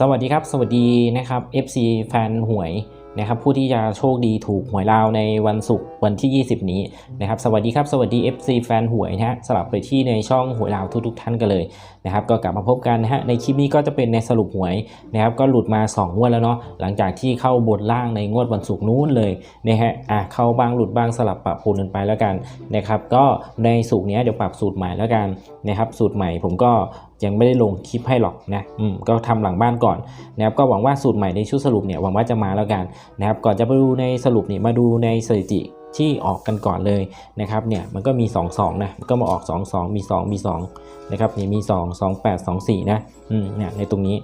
สวัสดีครับ สวัสดีนะครับ FC แฟนหวยนะครับผู้ที่จะโชคดีถูกหวยลาวในวันศุกร์วันที่ 20 นี้นะครับสวัสดีครับสวัสดี FC แฟนหวยนะฮะสลับไปที่ในช่องหวยลาวทุกๆท่านกันเลยนะครับก็กลับมาพบกันนะฮะในคลิปนี้ก็จะเป็นในสรุปหวยนะครับก็หลุดมา 2 งวดแล้วเนาะหลังจากที่เข้าบนล่างในงวดวันศุกร์นู้นเลยนะฮะอะเข้าบ้างหลุดบ้างสลับปรับปรุงกันไปแล้วกันนะครับก็ในสูตรเนี้เดี๋ยวปรับสูตรใหม่แล้วกันนะครับสูตรใหม่ผมก็ ยังไม่ได้ลงคลิปให้หรอกนะอืมก็ทำหลังบ้านก่อนนะครับก็หวังว่าสูตรใหม่ในชุดสรุปเนี่ยหวังว่าจะมาแล้วกันนะครับก่อนจะไปดูในสรุปเนี่ยมาดูในสถิติที่ออกกันก่อนเลยนะครับเนี่ยมันก็มี2 2นะมันก็มาออก 2 2 มี 2 มี2นะครับนี่มี 2 2 8 2 4นะอืมเนี่ยในตรงนี้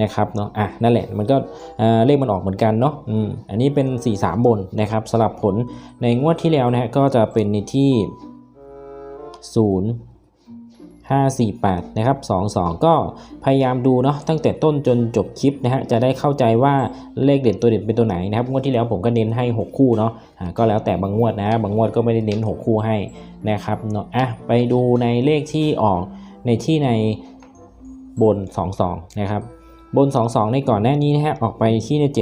นะครับเนาะอะนั่นแหละมันก็เอ่อเลขมันออกเหมือนกันเนาะอืมอันนี้เป็น 4 3 บนนะครับสลับผลในงวดที่แล้วนะฮะก็จะเป็นในที่ 0 548 นะครับ 22 ก็พยายามดูเนาะตั้งแต่ต้นจนจบคลิปนะฮะจะได้เข้าใจว่าเลขเด็ดตัวเด็ดเป็นตัวไหนนะครับงวดที่แล้วผมก็เน้นให้ 6 คู่เนาะอ่าก็แล้วแต่บางงวดนะบางงวดก็ไม่ได้เน้น 6 คู่ให้นะครับเนาะอะไปดูในเลขที่ออกในที่ในบน 22 นะครับบน 22 ในก่อนหน้านี้นะฮะออกไปที่ใน 76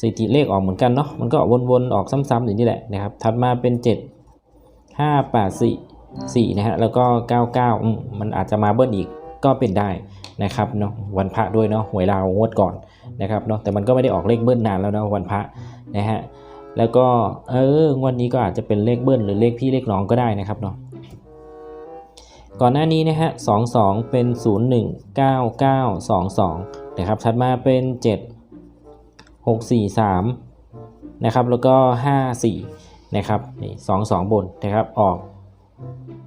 สถิติเลขออกเหมือนกันเนาะ มันก็วนๆ ออกซ้ำๆอย่างนี้แหละนะครับ ถัดมาเป็น 7 5 8 4 4นะฮะแล้วก็ 99มมันอาจจะมาเบิ้ลอีกก็เป็นได้นะครับเนาะวันพระด้วยเนาะหวยลาวงวดก่อนนะครับเนาะแต่มันก็ไม่ได้ออกเลขเบิ้ลนานแล้วเนาะวันพระนะฮะแล้วก็เอองวดนี้ก็อาจจะเป็นเลขเบิ้ลหรือเลขพี่เลขน้องก็ได้นะครับเนาะก่อนหน้านี้นะฮะ22 เป็น 019922 นะครับ ถัดมาเป็น 7 643 นะครับ แล้วก็ 54 นะครับนี่22 บนนะครับ ออก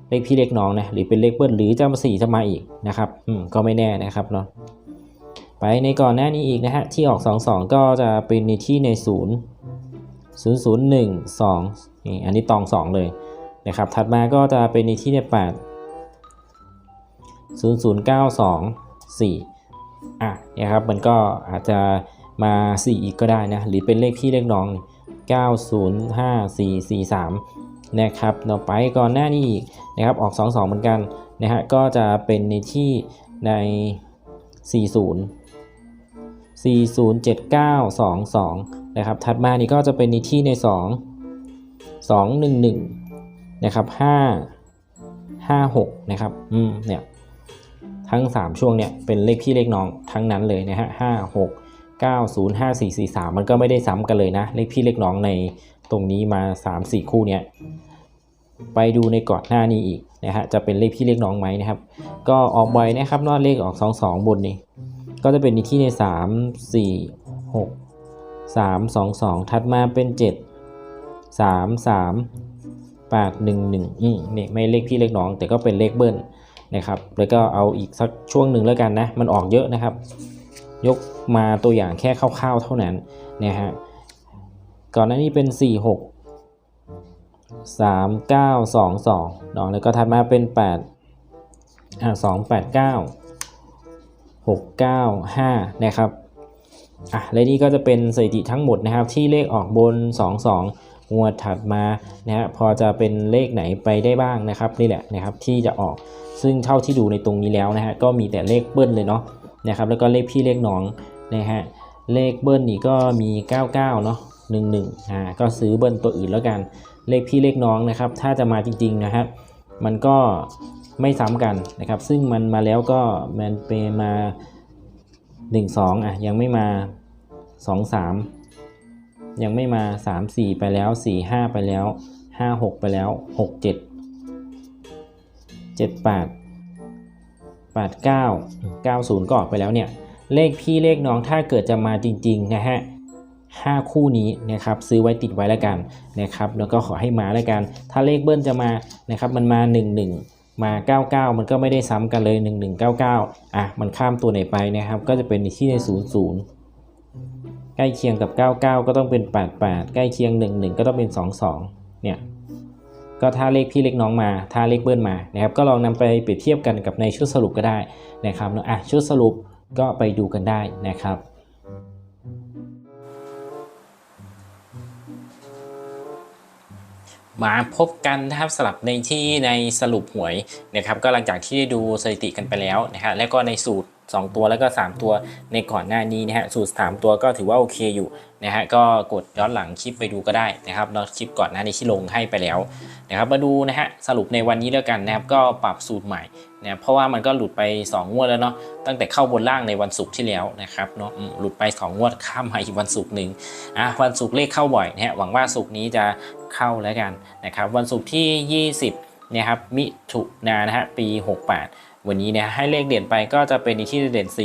เลขพี่เลขน้องนะหรือเป็นเลขเบิ้ลหรือจะมาสี่จะมาอีกนะครับอืมก็ไม่แน่นะครับเนาะไปในก่อนหน้านี้อีกนะฮะที่ออก 2 2 ก็จะเป็นในที่ใน 0 0 0 1 2นี่อันนี้ตอง 2 เลยนะครับถัดมาก็จะเป็นในที่ใน 8 0 0 9 2 4อะนะครับมันก็อาจจะมา 4 อีกก็ได้นะหรือเป็นเลขพี่เลขน้องนี่9 0 5 4 4 3 นะครับเราไปก่อนหน้านี้อีกนะครับออก 2 2 เหมือนกันนะฮะก็จะเป็นในที่ใน 40 40 79 22 นะครับ ถัดมานี่ก็จะเป็นในที่ใน 2 2 1 1 นะครับ 5 5 6 นะครับ อืม เนี่ย ทั้ง 3 ช่วงเนี่ย เป็นเลขพี่เลขน้องทั้งนั้นเลยนะฮะ 5 6 9 0 5 4 4 3 มันก็ไม่ได้ซ้ำกันเลยนะ เลขพี่เลขน้องใน ตรงนี้มา 3 4 คู่เนี้ยไปดูในก่อนหน้านี้อีกนะฮะจะเป็นเลขพี่เลขน้องไหมนะครับ ก็ออกบ่อยนะครับนอดเลขออก 2 2 บนนี่ก็จะเป็นในที่ใน 3 4 6 3 2 2 ถัดมาเป็น 7 3 3 8 1 1อืมนี่ไม่เลขพี่เลขน้อง แต่ก็เป็นเลขเบิ้ลนะครับ แล้วก็เอาอีกสักช่วงหนึ่งแล้วกันนะ มันออกเยอะนะครับ ยกมาตัวอย่างแค่คร่าวๆเท่านั้นนะฮะ ก่อนหน้านี้เป็น 4 6สามเก้าสองสองเนาะแล้วก็ถัดมาเป็นแปดอ่าสองแปดเก้าหกเก้าห้านะครับ อะ และนี่ก็จะเป็นสถิติทั้งหมดนะครับ ที่เลขออกบนสองสองงวดถัดมานะฮะพอจะเป็นเลขไหนไปได้บ้างนะครับ นี่แหละนะครับที่จะออก ซึ่งเท่าที่ดูในตรงนี้แล้วนะฮะก็มีแต่เลขเบิ้ลเลยเนาะนะครับ แล้วก็เลขพี่เลขน้องนะฮะเลขเบิ้ลนี่ก็มี 99 เนาะ 11อ่าก็ซื้อเบิ้ลตัวอื่นแล้วกัน เลขพี่เลขน้องนะครับ ถ้าจะมาจริงๆนะครับ มันก็ไม่ซ้ำกันนะครับ ซึ่งมันมาแล้วก็มันเป็นมา 1 2อะยังไม่มา 2 3 ยังไม่มา 3 4 ไปแล้ว 4 5 ไปแล้ว 5 6 ไปแล้ว 6 7 7 8 8 9 9 0 ก็ออกไปแล้วเนี่ย เลขพี่เลขน้องถ้าเกิดจะมาจริงๆนะฮะ 5 คู่นี้นะครับซื้อไว้ติดไว้แล้วกันนะครับแล้วก็ขอให้มาแล้วกัน ถ้าเลขเบิ้ลจะมานะครับมันมา 1 1 มา 99 มันก็ไม่ได้ซ้ำกันเลย 1 1 9 9อะมันข้ามตัวไหนไปนะครับ ก็จะเป็นที่ใน 0 0ใกล้เคียงกับ 99 ก็ต้องเป็น 88 ใกล้เคียง 1 1 ก็ต้องเป็น 22 เนี่ย ก็ถ้าเลขพี่เลขน้องมา ถ้าเลขเบิ้ลมา นะครับ ก็ลองนำไปเปรียบเทียบกันกับในชุดสรุปก็ได้นะครับอะชุดสรุปก็ไปดูกันได้นะครับ มาพบกันนะครับสลับในที่ในสรุปหวยนะครับก็หลังจากที่ได้ดูสถิติกันไปแล้วนะฮะแล้วก็ในสูตร 2 ตัวแล้วก็ 3 ตัวในก่อนหน้านี้นะฮะสูตร 3 ตัวก็ถือว่าโอเคอยู่นะฮะก็กดย้อนหลังคลิปไปดูก็ได้นะครับเนาคลิปก่อนหน้านี้ที่ลงให้ไปแล้วนะครับมาดูนะฮะสรุปในวันนี้แล้วกันนะครับก็ปรับสูตรใหม่นะเพราะว่ามันก็หลุดไป 2 งวดแล้วเนาะตั้งแต่เข้าบนล่างในวันศุกร์ที่แล้วนะครับเนาะหลุดไป 2 งวดข้ามมาอีกวันศุกร์หนึ่งอะวันศุกร์เลขเข้าบ่อยนะฮะหวังว่าศุกร์นี้จะ เข้าแล้วกันนะครับวันศุกร์ที่ 20นะครับมิถุนายนะฮะปี 68 วันนี้เนี่ยให้เลขเด่นไปก็จะเป็นที่เด่น 4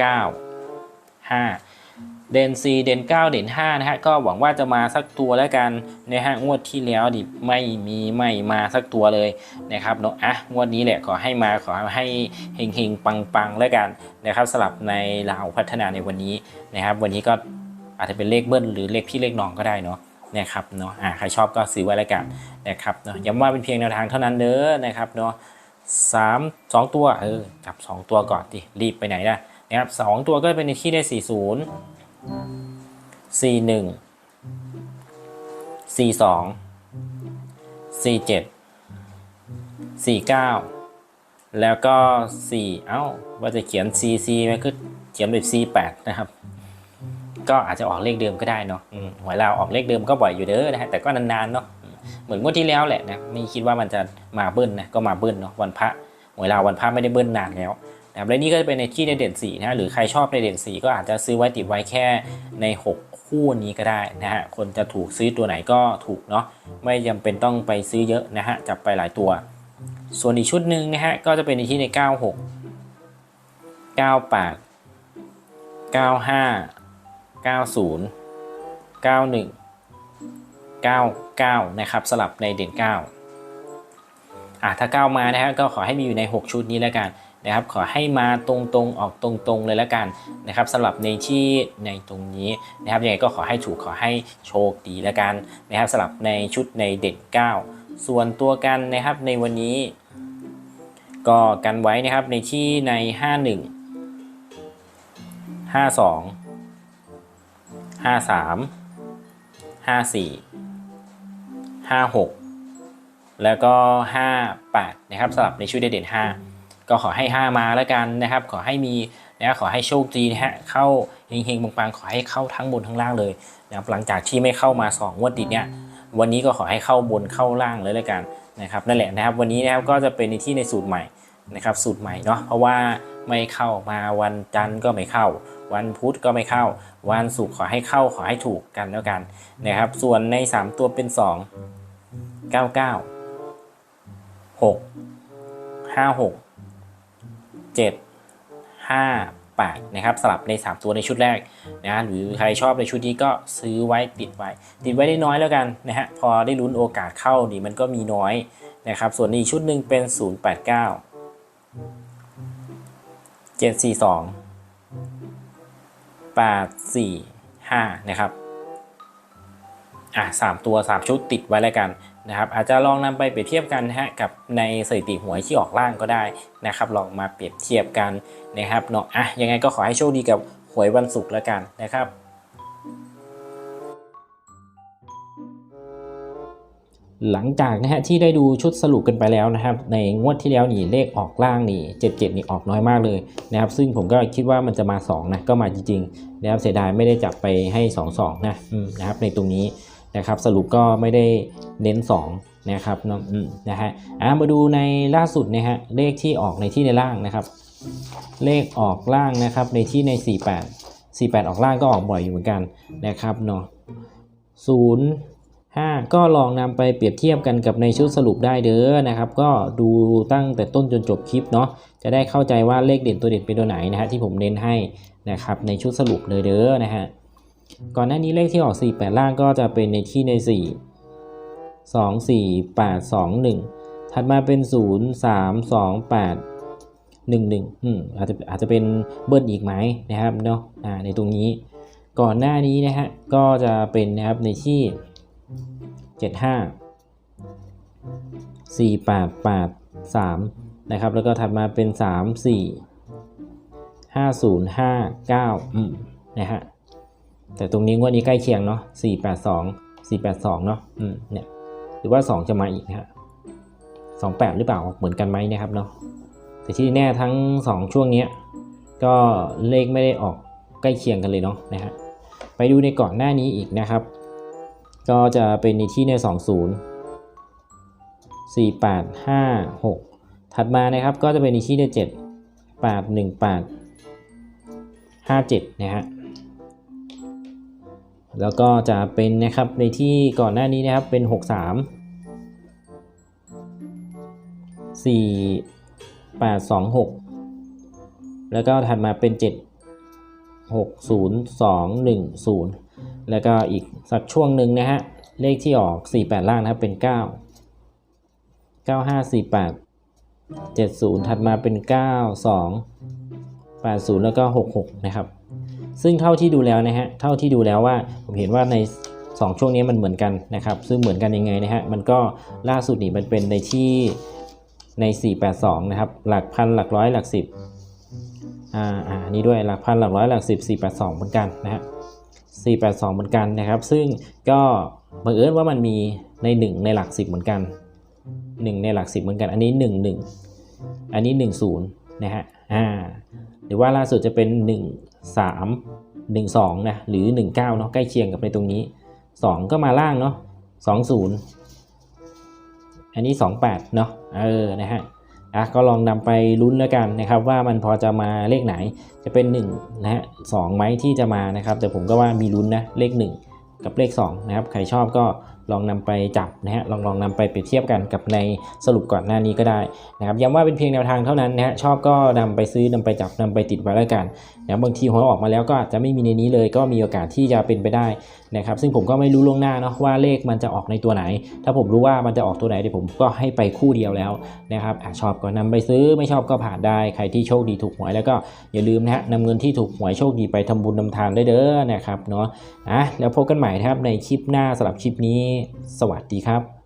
9 5 เด่น 4 เด่น 9 เด่น5นะฮะก็หวังว่าจะมาสักตัวแล้วกันนะฮะงวดที่แล้วดิไม่มีไม่มาสักตัวเลยนะครับเนาะอะงวดนี้แหละขอให้มาขอให้เฮงเฮงปังปังๆแล้วกันนะครับสลับในลาวพัฒนาในวันนี้นะครับวันนี้ก็อาจจะเป็นเลขเบิ้ลหรือเลขพี่เลขน้องก็ได้เนาะ นะครับเนาะใครชอบก็ซื้อไว้แล้วกันนะครับเนาะย้ำว่าเป็นเพียงแนวทางเท่านั้นเด้อนะครับเนาะสามสองตัวเออจับสองตัวก่อนดิรีบไปไหนล่ะนะครับสองตัวก็เป็นในที่ได้สี่ศูนย์สี่หนึ่งสี่สองสี่เจ็ดสี่เก้าแล้วก็สี่เอ้าว่าจะเขียน CC ไหมคือเขียนแบบ C8 นะครับ ก็อาจจะออกเลขเดิมก็ได้เนาะอืมหวยเราวออกเลขเดิมก็บ่อยอยู่เด้อนะฮะแต่ก็นานๆเนาะเหมือนงวดที่แล้วแหละนะไม่คิดว่ามันจะมาเบิ้ลนะก็มาเบิ้ลเนาะวันพระหวยลาววันพระไม่ได้เบิ้ลนานแล้วนะครับและนี่ก็จะเป็นในที่ในเด่น4นะหรือใครชอบในเด่น 4 ก็อาจจะซื้อไว้ติดไว้แค่ใน 6 คู่นี้ก็ได้นะฮะคนจะถูกซื้อตัวไหนก็ถูกเนาะไม่จำเป็นต้องไปซื้อเยอะนะฮะจับไปหลายตัว ส่วนอีกชุดหนึ่งนะฮะก็จะเป็นในที่ใน 96 98 95 90 91 99 นะครับสลับในเด่น 9อะถ้า 9 มานะฮะก็ขอให้มีอยู่ใน 6 ชุดนี้แล้วกันนะครับขอให้มาตรงๆออกตรงๆเลยแล้วกันนะครับสลับในที่ในตรงนี้นะครับยังไงก็ขอให้ถูกขอให้โชคดีแล้วกันนะครับสลับในชุดในเด่น 9 ส่วนตัวกันนะครับในวันนี้ ก็กันไว้นะครับในที่ใน 51 52 53 54 56แล้วก็58นะครับสลับในชุดเด่น5ก็ขอให้ 5 มาแล้วกันนะครับ ขอให้มีนะขอให้โชคดีนะฮะเข้าเฮงๆปังๆขอให้เข้าทั้งบนทั้งล่างเลยนะครับหลังจากที่ไม่เข้ามา2งวดติดเนี่ยวันนี้ก็ขอให้เข้าบนเข้าล่างเลยแล้วกันนะครับนั่นแหละนะครับวันนี้นะครับก็จะเป็นในที่ในสูตรใหม่นะครับสูตรใหม่เนาะเพราะว่าไม่เข้ามาวันจันทร์ก็ไม่เข้า วันพุธก็ไม่เข้า วันศุกร์ขอให้เข้าขอให้ถูกกันแล้วกันนะครับ ส่วนใน 3 ตัวเป็น 2 9 9 6 5 6 7 5 8นะครับสลับใน 3 ตัวในชุดแรกนะหรือใครชอบในชุดนี้ก็ซื้อไว้ติดไว้ ติดไว้ได้น้อยแล้วกันนะฮะพอได้ลุ้นโอกาสเข้านี่มันก็มีน้อยนะครับ ส่วนนี้ชุดหนึ่งเป็น 0 8 9 7 4 2 8 4 5 นะครับอะสามตัว 3 ชุดติดไว้แล้วกันนะครับอาจจะลองนำไปเปรียบเทียบกันนะฮะกับในสถิติหวยที่ออกล่างก็ได้นะครับลองมาเปรียบเทียบกันนะครับเนาะอะยังไงก็ขอให้โชคดีกับหวยวันศุกร์แล้วกันนะครับ หลังจากนะฮะที่ได้ดูชุดสรุปกันไปแล้วนะครับ ในงวดที่แล้วนี่เลขออกล่างนี่77นี่ออกน้อยมากเลยนะครับ ซึ่งผมก็คิดว่ามันจะมา2นะก็มาจริงๆนะครับเสียดายไม่ได้จับไปให้2 2นะอืมนะครับ ในตรงนี้นะครับ สรุปก็ไม่ได้เน้น 2นะครับเนาะนะฮะอะมาดูในล่าสุดนะฮะเลขที่ออกในที่ในล่างนะครับ เลขออกล่างนะครับในที่ใน 48 48 ออกล่างก็ออกบ่อยอยู่เหมือนกันนะครับเนาะ0 5 ก็ลองนำไปเปรียบเทียบกันกับในชุดสรุปได้เด้อนะครับ ก็ดูตั้งแต่ต้นจนจบคลิปเนาะจะได้เข้าใจว่าเลขเด่นตัวเด่นเป็นตัวไหนนะฮะที่ผมเน้นให้นะครับในชุดสรุปเลยเด้อนะฮะก่อนหน้านี้เลขที่ออก 4 8 ล่างก็จะเป็นในที่ใน 4 2 4 8 2 1 ถัดมาเป็น 0 3 2 8 1 1อืมอาจจะอาจจะเป็นเบิ้ลอีกไหมนะครับเนาะอ่าในตรงนี้ ก่อนหน้านี้นะฮะก็จะเป็นนะครับในที่ 75 4883 นะครับ แล้วก็ถัดมาเป็น 3 4 5059อืมนะฮะแต่ตรงนี้งวดนี้ใกล้เคียงเนาะ482 482 เนาะอืมเนี่ยหรือว่า 2 จะมาอีกนะฮะ28 หรือเปล่าเหมือนกันไหมนะครับเนาะแต่ที่แน่ทั้ง 2 ช่วงนี้ก็เลขไม่ได้ออกใกล้เคียงกันเลยเนาะนะฮะไปดูในก่อนหน้านี้อีกนะครับ ก็จะเป็นในที่ใน 20 48 5 6 ถัดมานะครับก็จะเป็นในที่ใน 7 8 1 8 57 นะฮะแล้วก็จะเป็นนะครับในที่ก่อนหน้านี้นะครับเป็น 63 4 8 2 6 แล้วก็ถัดมาเป็น 7 6 0 2 1 0 แล้วก็อีกสักช่วงหนึ่งนะฮะ เลขที่ออก 48 ล่างนะครับเป็น 9 9 5 4 8 70 ถัดมาเป็น 9 2 80 แล้วก็ 66 นะครับ ซึ่งเท่าที่ดูแล้วนะฮะ เท่าที่ดูแล้วว่าผมเห็นว่าใน 2 ช่วงนี้มันเหมือนกันนะครับ ซึ่งเหมือนกันยังไงนะฮะ มันก็ล่าสุดนี่มันเป็นในที่ใน 482 นะครับ หลักพันหลักร้อยหลักสิบอ่าอ่านี่ด้วยหลักพันหลักร้อยหลักสิบ482 เหมือนกันนะฮะ 482 เหมือนกันนะครับ ซึ่งก็บังเอิญว่ามันมีใน 1 ในหลัก 10 เหมือนกัน 1 ในหลัก 10 เหมือนกัน อันนี้ 1 1 อันนี้ 1 0 นะฮะ อ่า หรือว่าล่าสุดจะเป็น 1 3 1 2 นะ หรือ 1 9 เนาะ ใกล้เคียงกับในตรงนี้ 2 ก็มาล่างเนาะ 2 0 อันนี้ 2 8 เนาะ เออ นะฮะ อะก็ลองนำไปลุ้นแล้วกันนะครับ ว่ามันพอจะมาเลขไหนจะเป็น1นะฮะสองไหมที่จะมานะครับ แต่ผมก็ว่ามีลุ้นนะเลข 1 กับเลข2นะครับใครชอบก็ ลองนำไปจับนะฮะลองลองนำไปเปรียบเทียบกันกับในสรุปก่อนหน้านี้ก็ได้นะครับย้ำว่าเป็นเพียงแนวทางเท่านั้นนะฮะชอบก็นำไปซื้อนำไปจับนำไปติดไว้แล้วกันนะบางทีหัวออกมาแล้วก็อาจจะไม่มีในนี้เลยก็มีโอกาสที่จะเป็นไปได้นะครับซึ่งผมก็ไม่รู้ล่วงหน้าเนาะว่าเลขมันจะออกในตัวไหน ถ้าผมรู้ว่ามันจะออกตัวไหนเดี๋ยวผมก็ให้ไปคู่เดียวแล้วนะครับอชอบก็นำไปซื้อไม่ชอบก็ผ่านได้ใครที่โชคดีถูกหวยแล้วก็อย่าลืมนะฮะนำเงินที่ถูกหวยโชคดีไปทำบุญนำทานได้เด้อนะครับเนาะอะแล้วพบกันใหม่นะครับในคลิปหน้าสำหรับคลิปนี้สวัสดีครับ